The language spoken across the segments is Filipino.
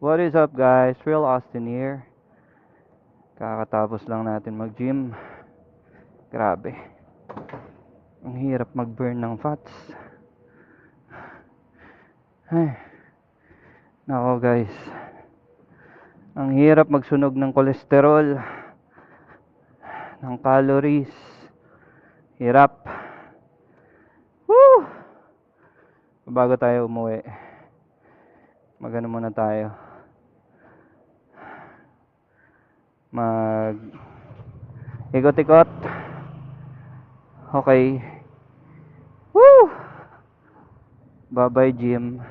What is up guys? Real Austin here. Kakatapos lang natin mag-gym. Grabe. Ang hirap mag-burn ng fats. Ay. Nako guys. Ang hirap magsunog ng kolesterol. Ng calories. Hirap. Woo! Bago tayo umuwi. Magano muna tayo. Mag ikot-ikot. Okay. Woo! Bye-bye gym.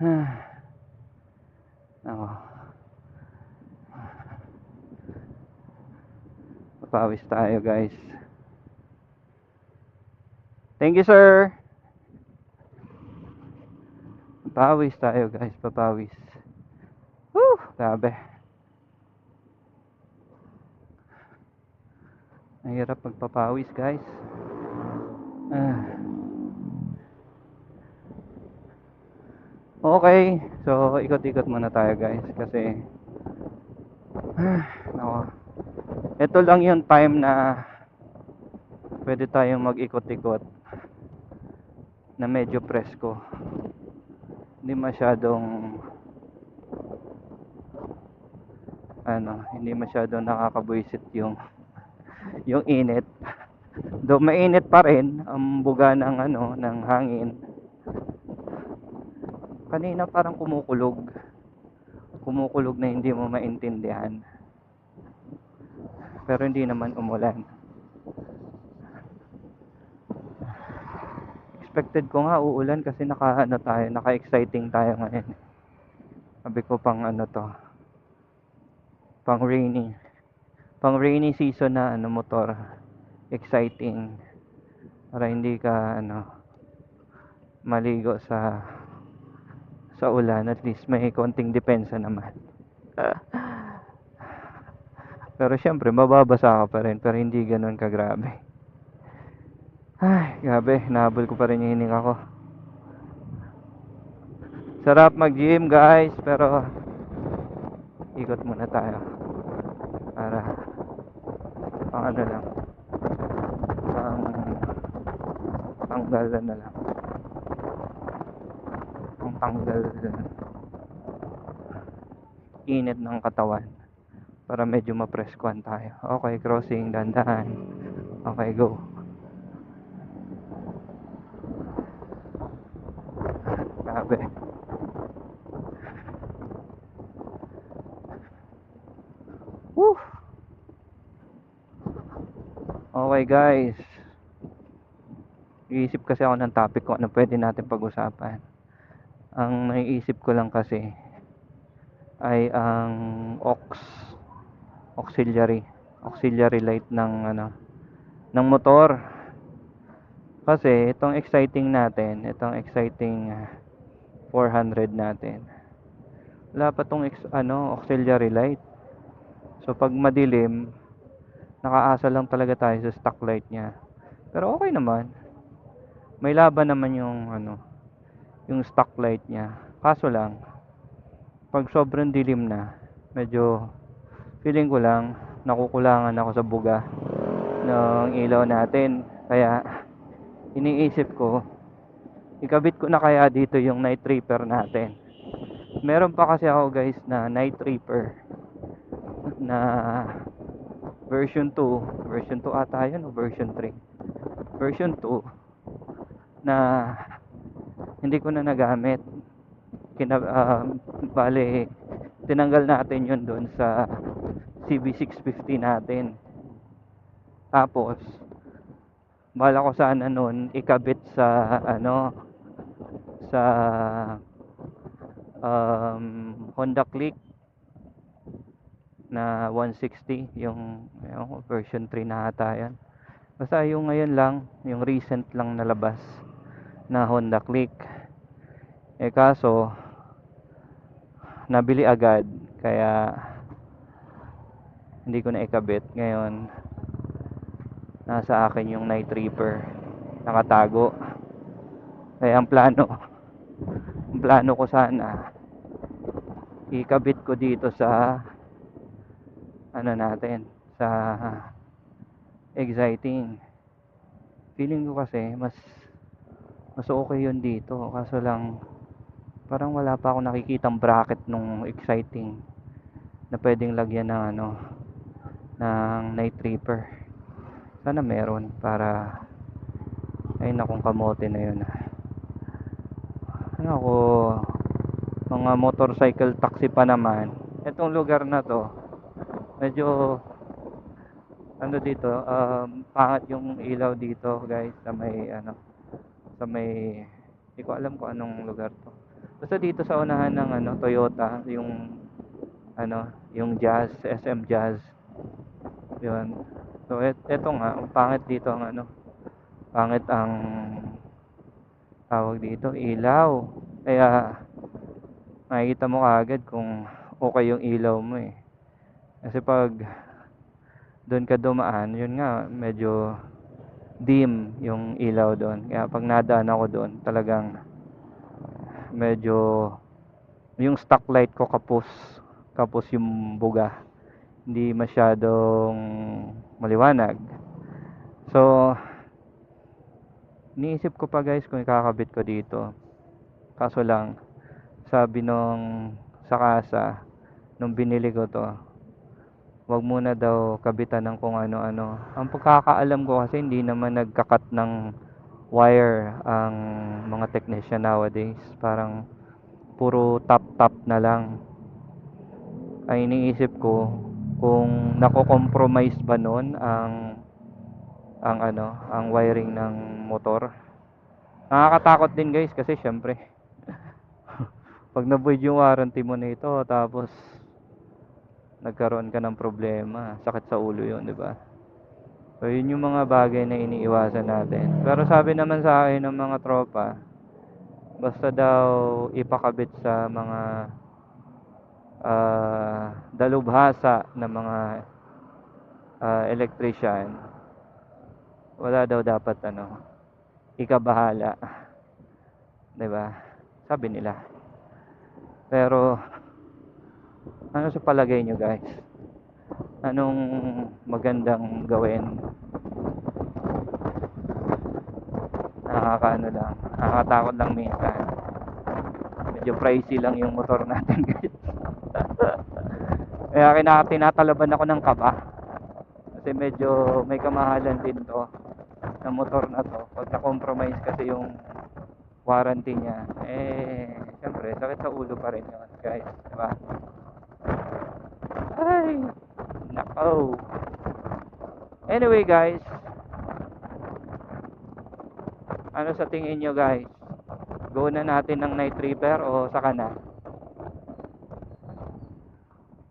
Ako. Papawis tayo guys. Thank you sir. Papawis tayo guys, papawis. Woo! Grabe. Mahirap magpapawis guys. Ah. Okay, so ikot-ikot muna tayo guys kasi ah. Ito lang yung time na pwede tayong mag-ikot-ikot na medyo presko. Hindi masyadong ano, hindi masyadong nakakabuisit yung yung init. Do mainit pa rin ang buga ng ano ng hangin. Kanina parang kumukulog. Kumukulog na hindi mo maintindihan. Pero hindi naman umulan. Expected ko nga uulan kasi naka ano tayo, naka-exciting tayo ngayon. Sabi ko pang ano to. Pang rainy. Pang rainy season na ano motor. Exciting. Para hindi ka ano maligo sa sa ulan at least may konting depensa naman. pero syempre mababasa ka pa rin pero hindi ganoon kagrabe. Grabe, nahabol ko pa rin yung hininga ko. Sarap mag-gym guys, pero ikot muna tayo. Para pang ano lang. Pang tanggal na lang. Pang tanggal init ng katawan para medyo mapreskuhan tayo. Okay, crossing, dandahan. Okay, go. Grabe. Woo! Okay guys. Iisip kasi ako ng topic kung ano pwede natin pag-usapan. Ang naiisip ko lang kasi ay ang aux auxiliary auxiliary light ng ano ng motor kasi itong exciting natin itong exciting ah, 400 natin. Wala pa tong ano auxiliary light. So pag madilim nakaasa lang talaga tayo sa stock light niya. Pero okay naman. May laban naman yung ano yung stock light niya. Kaso lang pag sobrang dilim na medyo feeling ko lang nakukulangan ako sa buga ng ilaw natin. Kaya iniisip ko ikabit ko na kaya dito yung night reaper natin. Meron pa kasi ako guys na night reaper na version 2 version 2 ata yun o version 3 version 2 na hindi ko na nagamit. Kina ah, bale tinanggal natin yun doon sa CB650 natin. Tapos bala ko sana noon ikabit sa ano sa um, Honda Click na 160 yung, yung version 3 na ata yan basta yung ngayon lang yung recent lang nalabas na Honda Click. Eh kaso nabili agad kaya hindi ko na ikabit. Ngayon nasa akin yung night reaper nakatago. Kaya ang plano plano ko sana ikabit ko dito sa ano natin sa exciting. Feeling ko kasi mas mas okay yun dito. Kaso lang parang wala pa ako nakikitang bracket nung exciting na pwedeng lagyan ng ano ng night reaper sana meron para ay nakong kamote na yun ano ako mga motorcycle taxi pa naman. Itong lugar na to medyo ano dito um, pangat yung ilaw dito guys sa may ano sa may hindi ko alam kung anong lugar to. Basta dito sa unahan ng ano Toyota yung ano yung Jazz SM Jazz. Yun. So et, eto nga ang pangit dito ang ano pangit ang tawag dito ilaw. Kaya makikita mo kaagad kung okay yung ilaw mo eh. Kasi pag doon ka dumaan yun nga medyo dim yung ilaw doon. Kaya pag nadaan ako doon talagang medyo yung stock light ko kapos kapos yung buga. Hindi masyadong maliwanag. So iniisip ko pa guys kung ikakabit ko dito. Kaso lang sabi nung sa kasa nung binili ko to wag muna daw kabitan ng kung ano-ano. Ang pagkakaalam ko kasi hindi naman nagkakat ng wire ang mga technician nowadays. Parang puro tap tap na lang. Ay iniisip ko kung nako-compromise ba noon ang ang ano ang wiring ng motor. Nakakatakot din guys kasi syempre pag na-void yung warranty mo nito tapos nagkaroon ka ng problema sakit sa ulo yun di ba? So yun yung mga bagay na iniiwasan natin. Pero sabi naman sa akin ng mga tropa basta daw ipakabit sa mga ah dalubhasa ng mga ah, electrician wala daw dapat ano ikabahala. 'di ba? Sabi nila. Pero ano sa palagay nyo guys? Anong magandang gawin? Nakakaano lang. Nakakatakot lang minsan. Medyo pricey lang yung motor natin guys. Kaya kina tinatalaban ako ng kaba. Kasi medyo may kamahalan din to na motor na to pag na-compromise kasi yung warranty niya eh syempre sakit sa ulo pa rin yun guys diba ay nako. Anyway guys ano sa tingin nyo guys? Go na natin ng night reaper o saka na